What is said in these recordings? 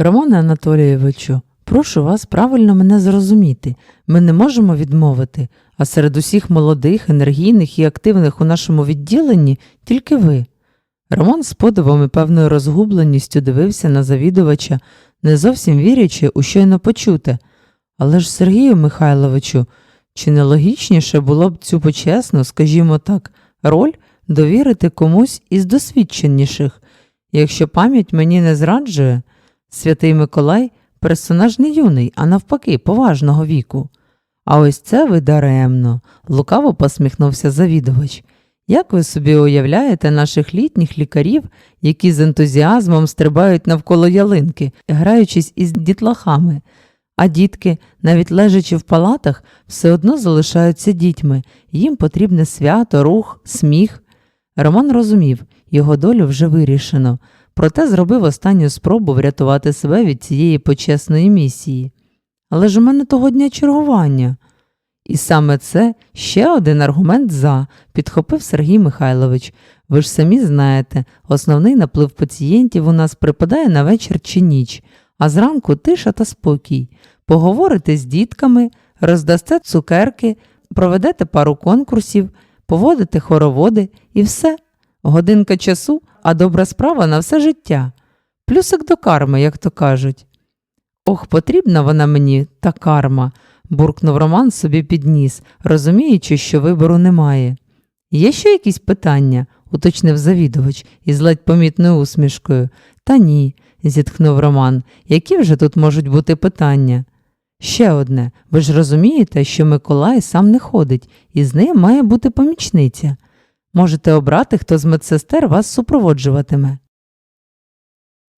Романе Анатолійовичу, прошу вас правильно мене зрозуміти. Ми не можемо відмовити, а серед усіх молодих, енергійних і активних у нашому відділенні тільки ви. Роман з подивом і певною розгубленістю дивився на завідувача, не зовсім вірячи у щойно почуте. Але ж, Сергію Михайловичу, чи не логічніше було б цю почесну, скажімо так, роль довірити комусь із досвідченіших? Якщо пам'ять мені не зраджує, святий Миколай персонаж не юний, а навпаки, поважного віку. А ось це ви даремно, лукаво посміхнувся завідувач. Як ви собі уявляєте наших літніх лікарів, які з ентузіазмом стрибають навколо ялинки, граючись із дітлахами, а дітки, навіть лежачи в палатах, все одно залишаються дітьми, їм потрібне свято, рух, сміх. Роман розумів, його долю вже вирішено, проте зробив останню спробу врятувати себе від цієї почесної місії. Але ж у мене того дня чергування. І саме це ще один аргумент за, підхопив Сергій Михайлович. Ви ж самі знаєте, основний наплив пацієнтів у нас припадає на вечір чи ніч, а зранку тиша та спокій. Поговорите з дітками, роздасте цукерки, проведете пару конкурсів, поводите хороводи і все. Годинка часу, а добра справа на все життя. Плюсик до карми, як то кажуть. Ох, потрібна вона мені, та карма, буркнув Роман собі під ніс, розуміючи, що вибору немає. Є ще якісь питання? уточнив завідувач із ледь помітною усмішкою. Та ні, зітхнув Роман. Які вже тут можуть бути питання? Ще одне, ви ж розумієте, що Миколай сам не ходить, і з ним має бути помічниця. Можете обрати, хто з медсестер вас супроводжуватиме.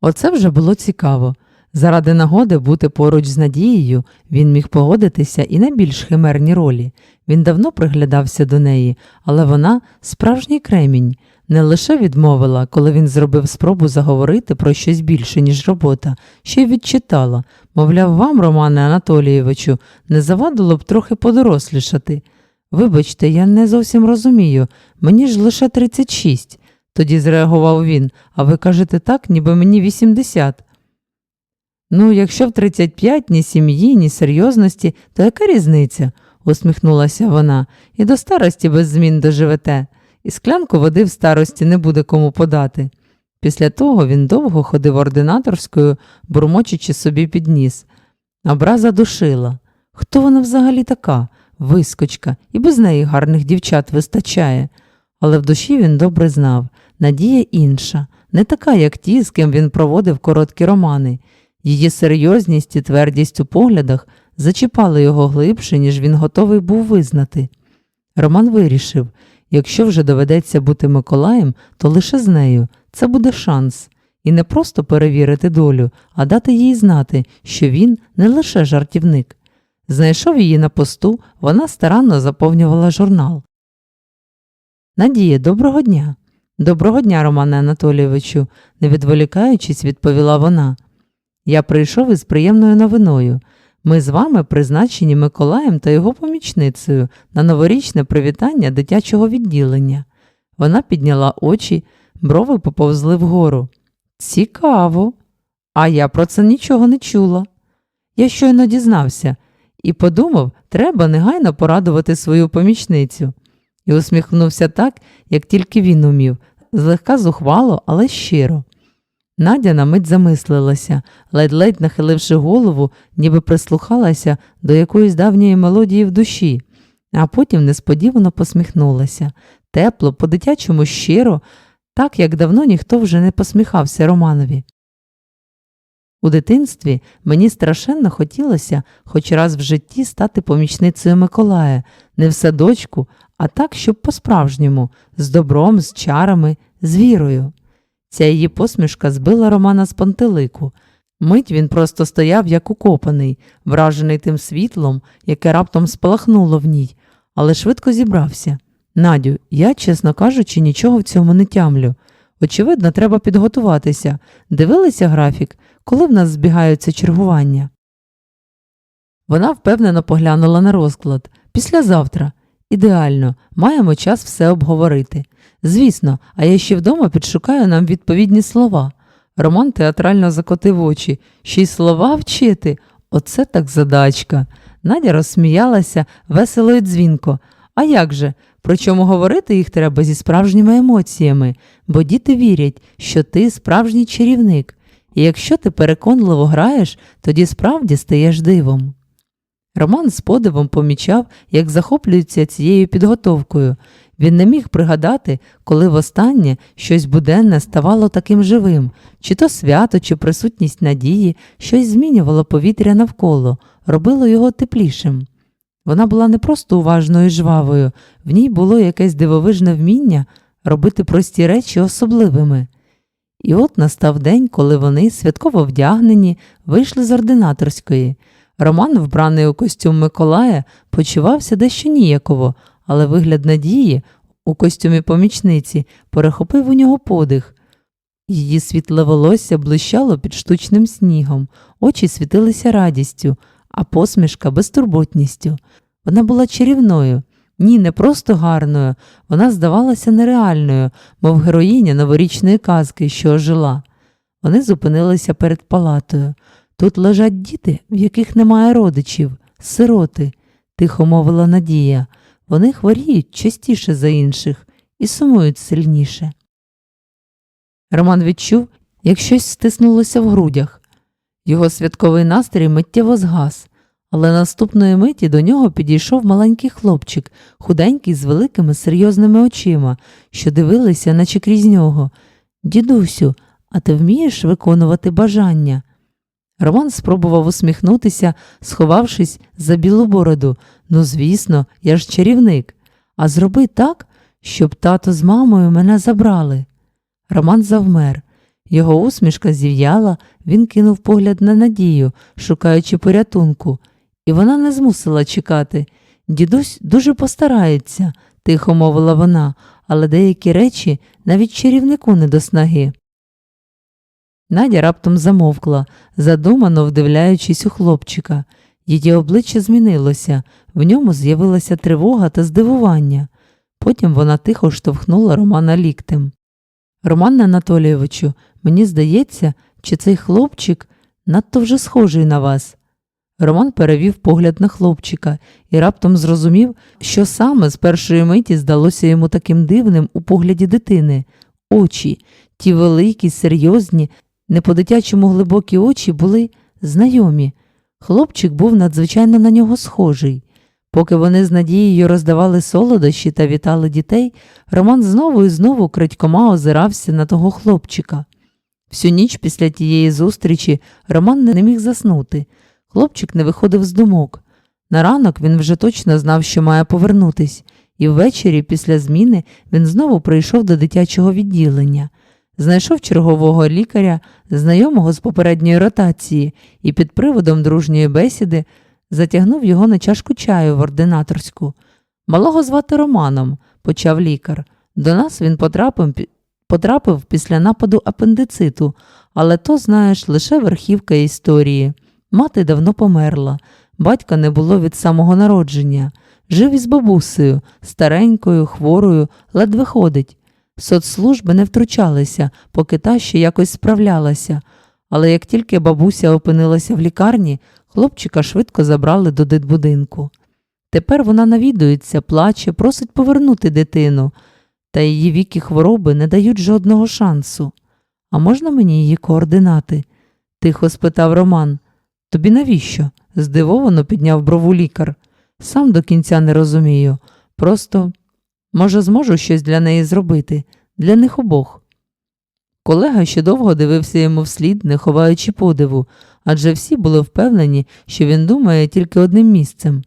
Оце вже було цікаво. Заради нагоди бути поруч з Надією він міг погодитися і на більш химерні ролі. Він давно приглядався до неї, але вона справжній кремінь, не лише відмовила, коли він зробив спробу заговорити про щось більше, ніж робота, ще й відчитала мовляв, вам, Романе Анатолійовичу, не завадило б трохи подорослішати. Вибачте, я не зовсім розумію, мені ж лише 36. Тоді зреагував він, а ви кажете так, ніби мені 80. Ну, якщо в 35 ні сім'ї, ні серйозності, то яка різниця? усміхнулася вона, і до старості без змін доживете, і склянку води в старості не буде кому подати. Після того він довго ходив ординаторською, бурмочучи собі під ніс. Образа душила. Хто вона взагалі така? Вискочка, і без неї гарних дівчат вистачає. Але в душі він добре знав надія інша, не така, як ті, з ким він проводив короткі романи. Її серйозність і твердість у поглядах зачіпали його глибше, ніж він готовий був визнати. Роман вирішив якщо вже доведеться бути Миколаєм, то лише з нею це буде шанс. І не просто перевірити долю, а дати їй знати, що він не лише жартівник. Знайшов її на посту, вона старанно заповнювала журнал. Надія, доброго дня. Доброго дня, Романе Анатолійовичу, не відволікаючись, відповіла вона. Я прийшов із приємною новиною. Ми з вами призначені Миколаєм та його помічницею на новорічне привітання дитячого відділення. Вона підняла очі, брови поповзли вгору. Цікаво. А я про це нічого не чула. Я щойно дізнався і подумав, треба негайно порадувати свою помічницю. І усміхнувся так, як тільки він умів, злегка зухвало, але щиро. Надя на мить замислилася, ледь-ледь нахиливши голову, ніби прислухалася до якоїсь давньої мелодії в душі, а потім несподівано посміхнулася, тепло, по-дитячому щиро, так як давно ніхто вже не посміхався Романові. У дитинстві мені страшенно хотілося хоч раз в житті стати помічницею Миколая, не в садочку, а так, щоб по-справжньому, з добром, з чарами, з вірою. Ця її посмішка збила Романа з пантелику. Мить він просто стояв, як укопаний, вражений тим світлом, яке раптом спалахнуло в ній, але швидко зібрався. Надю, я, чесно кажучи, нічого в цьому не тямлю. Очевидно, треба підготуватися. Дивилися графік, коли в нас збігаються чергування. Вона впевнено поглянула на розклад. Післязавтра. Ідеально, маємо час все обговорити. Звісно, а я ще вдома підшукаю нам відповідні слова. Роман театрально закотив очі, ще й слова вчити. Оце так задачка. Надя розсміялася весело і дзвінко. А як же? Причому говорити їх треба зі справжніми емоціями, бо діти вірять, що ти справжній чарівник, і якщо ти переконливо граєш, тоді справді стаєш дивом. Роман з подивом помічав, як захоплюється цією підготовкою. Він не міг пригадати, коли востаннє щось буденне ставало таким живим, чи то свято, чи присутність надії, щось змінювало повітря навколо, робило його теплішим. Вона була не просто уважною і жвавою, в ній було якесь дивовижне вміння робити прості речі особливими. І от настав день, коли вони, святково вдягнені, вийшли з ординаторської. Роман, вбраний у костюм Миколая, почувався дещо ніяково, але вигляд надії у костюмі помічниці перехопив у нього подих. Її світле волосся блищало під штучним снігом, очі світилися радістю, а посмішка безтурботністю. Вона була чарівною, ні, не просто гарною, вона здавалася нереальною, мов героїня новорічної казки, що ожила. Вони зупинилися перед палатою. Тут лежать діти, в яких немає родичів, сироти, тихо мовила Надія. Вони хворіють частіше за інших і сумують сильніше. Роман відчув, як щось стиснулося в грудях. Його святковий настрій миттєво згас, але наступної миті до нього підійшов маленький хлопчик, худенький з великими серйозними очима, що дивилися, наче крізь нього. Дідусю, а ти вмієш виконувати бажання? Роман спробував усміхнутися, сховавшись за білу бороду. Ну, звісно, я ж чарівник. А зроби так, щоб тато з мамою мене забрали. Роман завмер. Його усмішка зів'яла, він кинув погляд на надію, шукаючи порятунку, і вона не змусила чекати. Дідусь дуже постарається, тихо мовила вона, але деякі речі навіть чарівнику не до снаги. Надя раптом замовкла, задумано вдивляючись у хлопчика. Її обличчя змінилося, в ньому з'явилася тривога та здивування. Потім вона тихо штовхнула Романа ліктем. Романе Анатолійовичу, мені здається, чи цей хлопчик надто вже схожий на вас. Роман перевів погляд на хлопчика і раптом зрозумів, що саме з першої миті здалося йому таким дивним у погляді дитини. Очі, ті великі, серйозні, не по-дитячому глибокі очі були знайомі. Хлопчик був надзвичайно на нього схожий. Поки вони з надією роздавали солодощі та вітали дітей, Роман знову і знову крадькома озирався на того хлопчика. Всю ніч після тієї зустрічі Роман не міг заснути. Хлопчик не виходив з думок. На ранок він вже точно знав, що має повернутись, і ввечері, після зміни, він знову прийшов до дитячого відділення. Знайшов чергового лікаря, знайомого з попередньої ротації, і під приводом дружньої бесіди затягнув його на чашку чаю в ординаторську. Малого звати Романом, почав лікар. До нас він потрапив, потрапив після нападу апендициту, але то, знаєш, лише верхівка історії. Мати давно померла, батька не було від самого народження. Жив із бабусею, старенькою, хворою, ледве ходить. Соцслужби не втручалися, поки та ще якось справлялася, але як тільки бабуся опинилася в лікарні, хлопчика швидко забрали до дитбудинку. Тепер вона навідується, плаче, просить повернути дитину, та її віки хвороби не дають жодного шансу. А можна мені її координати? тихо спитав Роман. Тобі навіщо? здивовано підняв брову лікар. Сам до кінця не розумію. Просто, може, зможу щось для неї зробити, для них обох. Колега ще довго дивився йому вслід, не ховаючи подиву, адже всі були впевнені, що він думає тільки одним місцем.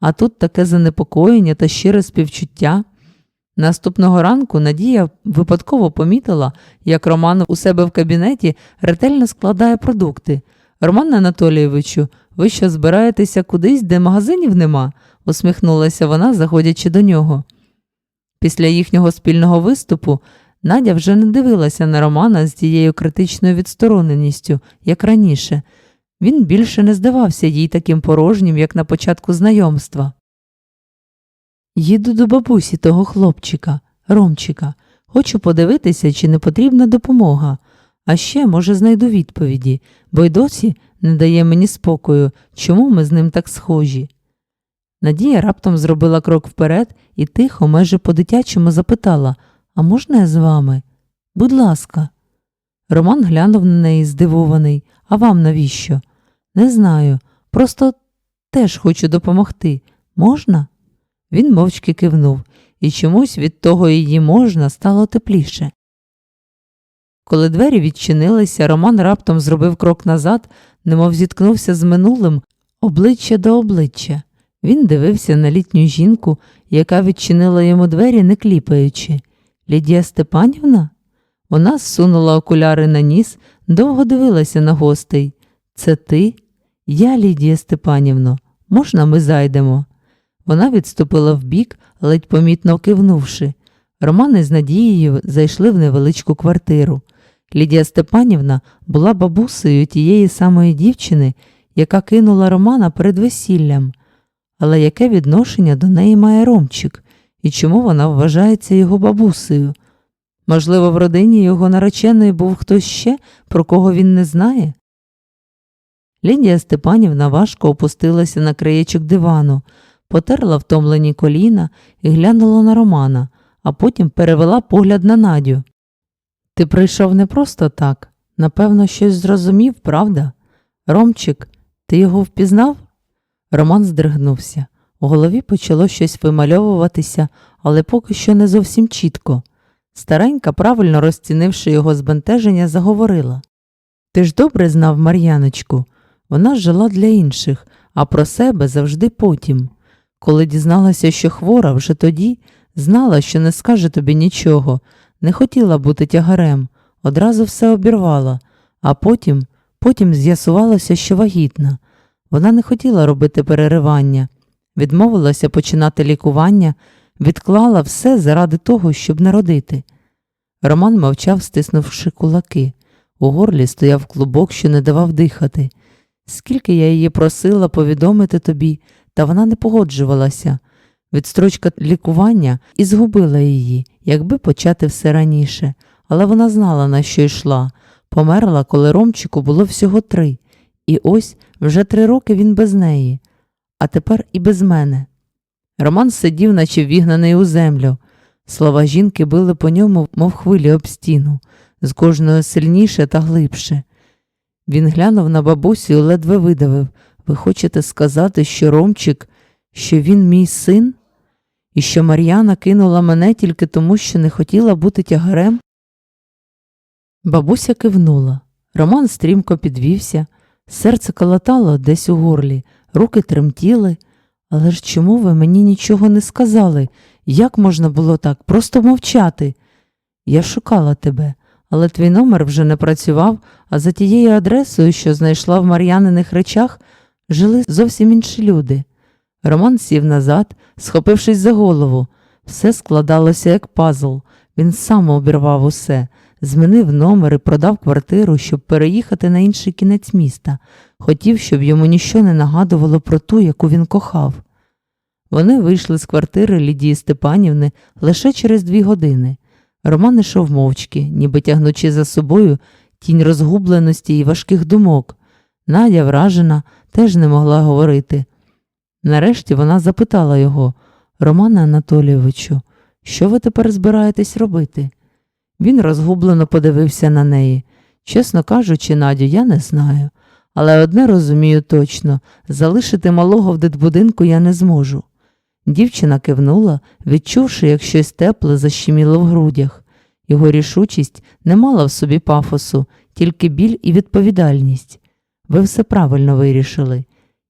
А тут таке занепокоєння та щире співчуття. Наступного ранку Надія випадково помітила, як Роман у себе в кабінеті ретельно складає продукти. Роман Анатолійовичу, ви що збираєтеся кудись, де магазинів нема? усміхнулася вона, заходячи до нього. Після їхнього спільного виступу Надя вже не дивилася на Романа з тією критичною відстороненістю, як раніше. Він більше не здавався їй таким порожнім, як на початку знайомства. Їду до бабусі того хлопчика, Ромчика. Хочу подивитися, чи не потрібна допомога. А ще, може, знайду відповіді, бо й досі не дає мені спокою, чому ми з ним так схожі. Надія раптом зробила крок вперед і тихо, майже по-дитячому запитала А можна я з вами? Будь ласка. Роман глянув на неї здивований. А вам навіщо? Не знаю. Просто теж хочу допомогти. Можна? Він мовчки кивнув, і чомусь від того її можна стало тепліше. Коли двері відчинилися, Роман раптом зробив крок назад, немов зіткнувся з минулим обличчя до обличчя. Він дивився на літню жінку, яка відчинила йому двері, не кліпаючи. Лідія Степанівна? Вона зсунула окуляри на ніс, довго дивилася на гостей. Це ти? Я, Лідія Степанівно, можна ми зайдемо? Вона відступила вбік, ледь помітно кивнувши. Роман із Надією зайшли в невеличку квартиру. Лідія Степанівна була бабусею тієї самої дівчини, яка кинула Романа перед весіллям. Але яке відношення до неї має Ромчик і чому вона вважається його бабусею? Можливо, в родині його нареченої був хтось ще, про кого він не знає? Лідія Степанівна важко опустилася на краєчок дивану, потерла втомлені коліна і глянула на Романа, а потім перевела погляд на Надю. Ти прийшов не просто так. Напевно, щось зрозумів, правда? Ромчик, ти його впізнав? Роман здригнувся. У голові почало щось вимальовуватися, але поки що не зовсім чітко. Старенька, правильно розцінивши його збентеження, заговорила Ти ж добре знав Мар'яночку. Вона жила для інших, а про себе завжди потім. Коли дізналася, що хвора, вже тоді знала, що не скаже тобі нічого, не хотіла бути тягарем, одразу все обірвала, а потім, потім з'ясувалося, що вагітна. Вона не хотіла робити переривання, відмовилася починати лікування, відклала все заради того, щоб народити. Роман мовчав, стиснувши кулаки. У горлі стояв клубок, що не давав дихати. Скільки я її просила повідомити тобі, та вона не погоджувалася. Відстрочка лікування і згубила її, якби почати все раніше, але вона знала, на що йшла. Померла, коли Ромчику було всього три, і ось вже три роки він без неї, а тепер і без мене. Роман сидів, наче вігнаний у землю. Слова жінки били по ньому, мов хвилі об стіну, з кожною сильніше та глибше. Він глянув на бабусю і ледве видавив Ви хочете сказати, що Ромчик, що він мій син? І що Мар'яна кинула мене тільки тому, що не хотіла бути тягарем? Бабуся кивнула. Роман стрімко підвівся, серце колотало десь у горлі, руки тремтіли. Але ж чому ви мені нічого не сказали? Як можна було так? Просто мовчати? Я шукала тебе, але твій номер вже не працював, а за тією адресою, що знайшла в Мар'яниних речах, жили зовсім інші люди. Роман сів назад, схопившись за голову. Все складалося як пазл. Він сам обірвав усе, змінив номер і продав квартиру, щоб переїхати на інший кінець міста. Хотів, щоб йому ніщо не нагадувало про ту, яку він кохав. Вони вийшли з квартири Лідії Степанівни лише через дві години. Роман ішов мовчки, ніби тягнучи за собою тінь розгубленості і важких думок. Надя, вражена, теж не могла говорити. Нарешті вона запитала його Романе Анатолійовичу, що ви тепер збираєтесь робити? Він розгублено подивився на неї. Чесно кажучи, Надю, я не знаю. Але одне розумію точно залишити малого в дитбудинку я не зможу. Дівчина кивнула, відчувши, як щось тепле защеміло в грудях. Його рішучість не мала в собі пафосу, тільки біль і відповідальність. Ви все правильно вирішили.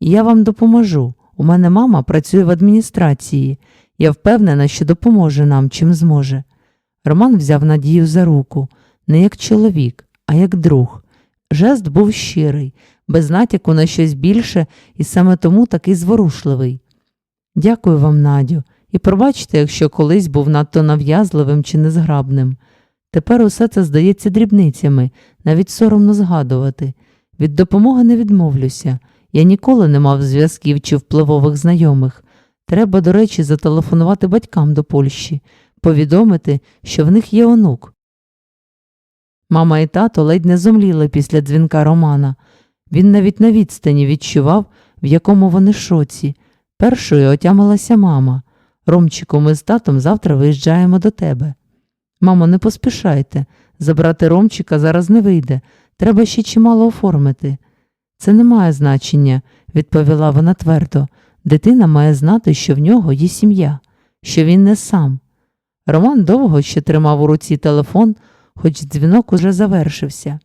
Я вам допоможу. У мене мама працює в адміністрації. Я впевнена, що допоможе нам, чим зможе. Роман взяв Надію за руку, не як чоловік, а як друг. Жест був щирий, без натяку на щось більше і саме тому такий зворушливий. Дякую вам, Надю, і пробачте, якщо колись був надто нав'язливим чи незграбним. Тепер усе це здається дрібницями, навіть соромно згадувати. Від допомоги не відмовлюся. Я ніколи не мав зв'язків чи впливових знайомих. Треба, до речі, зателефонувати батькам до Польщі, повідомити, що в них є онук. Мама і тато ледь не зомліли після дзвінка Романа. Він навіть на відстані відчував, в якому вони шоці. Першою отямилася мама. Ромчику, ми з татом завтра виїжджаємо до тебе. Мамо, не поспішайте. Забрати Ромчика зараз не вийде. Треба ще чимало оформити. Це не має значення, відповіла вона твердо. Дитина має знати, що в нього є сім'я, що він не сам. Роман довго ще тримав у руці телефон, хоч дзвінок уже завершився.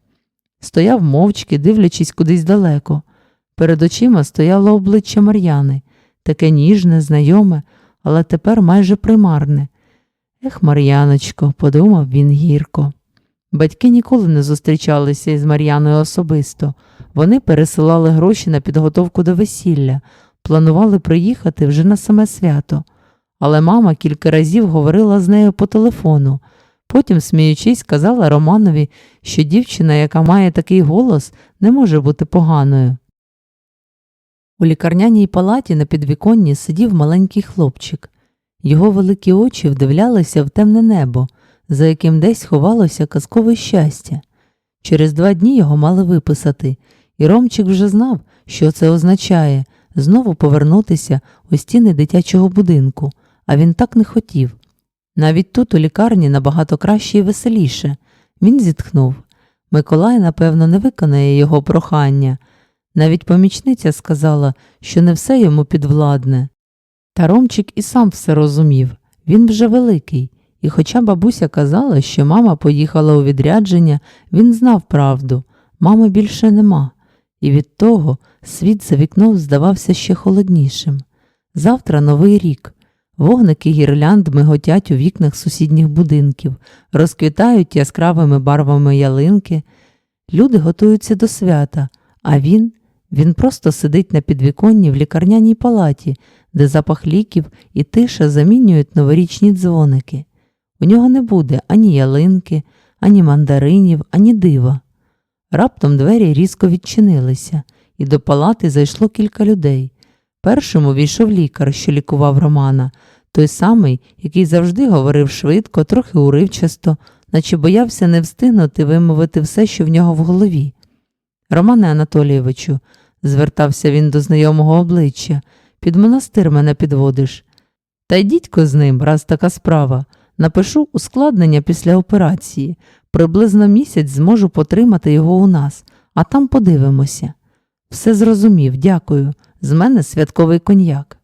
Стояв мовчки, дивлячись кудись далеко. Перед очима стояло обличчя Мар'яни, таке ніжне, знайоме, але тепер майже примарне. Ех, Мар'яночко, подумав він гірко. Батьки ніколи не зустрічалися із Мар'яною особисто. Вони пересилали гроші на підготовку до весілля, планували приїхати вже на саме свято. Але мама кілька разів говорила з нею по телефону. Потім, сміючись, казала Романові, що дівчина, яка має такий голос, не може бути поганою. У лікарняній палаті на підвіконні сидів маленький хлопчик. Його великі очі вдивлялися в темне небо, за яким десь ховалося казкове щастя. Через два дні його мали виписати, і Ромчик вже знав, що це означає знову повернутися у стіни дитячого будинку, а він так не хотів. Навіть тут у лікарні набагато краще і веселіше. Він зітхнув. Миколай, напевно, не виконає його прохання. Навіть помічниця сказала, що не все йому підвладне. Та Ромчик і сам все розумів він вже великий, і хоча бабуся казала, що мама поїхала у відрядження, він знав правду мами більше нема, і від того світ за вікном здавався ще холоднішим. Завтра новий рік. Вогники гірлянд миготять у вікнах сусідніх будинків, розквітають яскравими барвами ялинки. Люди готуються до свята, а він, він просто сидить на підвіконні в лікарняній палаті, де запах ліків і тиша замінюють новорічні дзвоники. У нього не буде ані ялинки, ані мандаринів, ані дива. Раптом двері різко відчинилися, і до палати зайшло кілька людей. Першим увійшов лікар, що лікував Романа, той самий, який завжди говорив швидко, трохи уривчасто, наче боявся не встигнути вимовити все, що в нього в голові. Романе Анатолійовичу, звертався він до знайомого обличчя, під монастир мене підводиш. Та йдіть-ко з ним, раз така справа. Напишу ускладнення після операції. Приблизно місяць зможу потримати його у нас, а там подивимося. Все зрозумів, дякую. З мене святковий коньяк.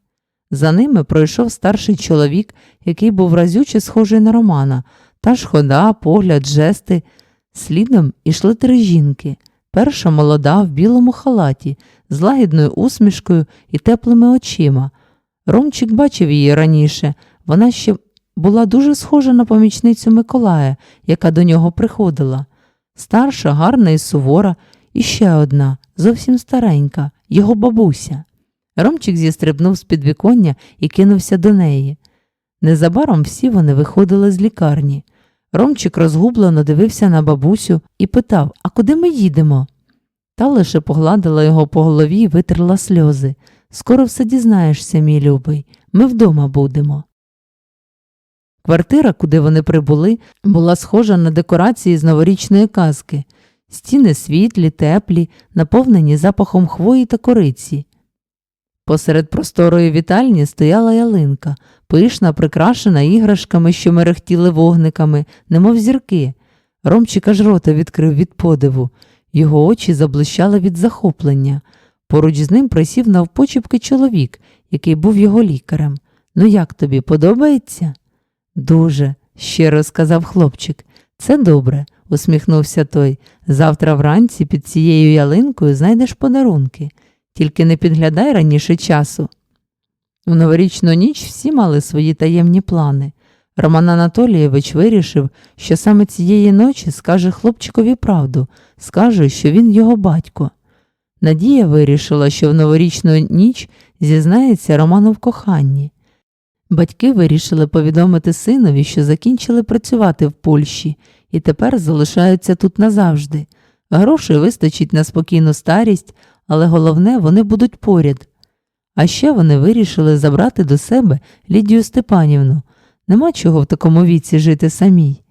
За ними пройшов старший чоловік, який був разюче схожий на Романа, та ж хода, погляд, жести. Слідом ішли три жінки. Перша молода в білому халаті, з лагідною усмішкою і теплими очима. Ромчик бачив її раніше, вона ще була дуже схожа на помічницю Миколая, яка до нього приходила. Старша, гарна і сувора, і ще одна, зовсім старенька, його бабуся. Ромчик зістрибнув з підвіконня і кинувся до неї. Незабаром всі вони виходили з лікарні. Ромчик розгублено дивився на бабусю і питав А куди ми їдемо? Та лише погладила його по голові і витерла сльози. Скоро все дізнаєшся, мій любий, ми вдома будемо. Квартира, куди вони прибули, була схожа на декорації з новорічної казки. Стіни світлі, теплі, наповнені запахом хвої та кориці. Посеред просторої вітальні стояла ялинка, пишна, прикрашена іграшками, що мерехтіли вогниками, немов зірки. Ромчик аж рота відкрив від подиву. Його очі заблищали від захоплення. Поруч з ним присів навпочіпки чоловік, який був його лікарем. Ну як тобі подобається? Дуже, щиро сказав хлопчик. Це добре, усміхнувся той. Завтра вранці під цією ялинкою знайдеш подарунки. Тільки не підглядай раніше часу. У новорічну ніч всі мали свої таємні плани. Роман Анатолійович вирішив, що саме цієї ночі скаже хлопчикові правду, скаже, що він його батько. Надія вирішила, що в новорічну ніч зізнається Роману в коханні. Батьки вирішили повідомити синові, що закінчили працювати в Польщі і тепер залишаються тут назавжди. Грошей вистачить на спокійну старість, але головне, вони будуть поряд. А ще вони вирішили забрати до себе Лідію Степанівну. Нема чого в такому віці жити самій.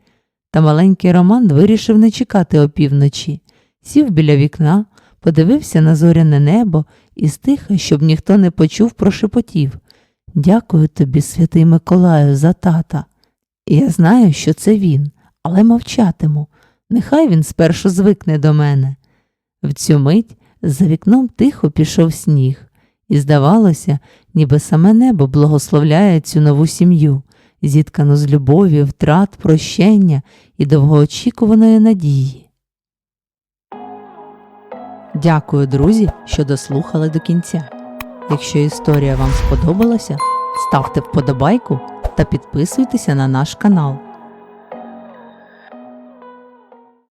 Та маленький Роман вирішив не чекати опівночі, сів біля вікна, подивився на зоряне небо і стиха, щоб ніхто не почув, прошепотів. Дякую тобі, святий Миколаю, за тата. Я знаю, що це він, але мовчатиму. Нехай він спершу звикне до мене. В цю мить за вікном тихо пішов сніг, і здавалося, ніби саме небо благословляє цю нову сім'ю, зіткану з любові, втрат, прощення і довгоочікуваної надії. Дякую, друзі, що дослухали до кінця. Якщо історія вам сподобалася, ставте вподобайку та підписуйтеся на наш канал.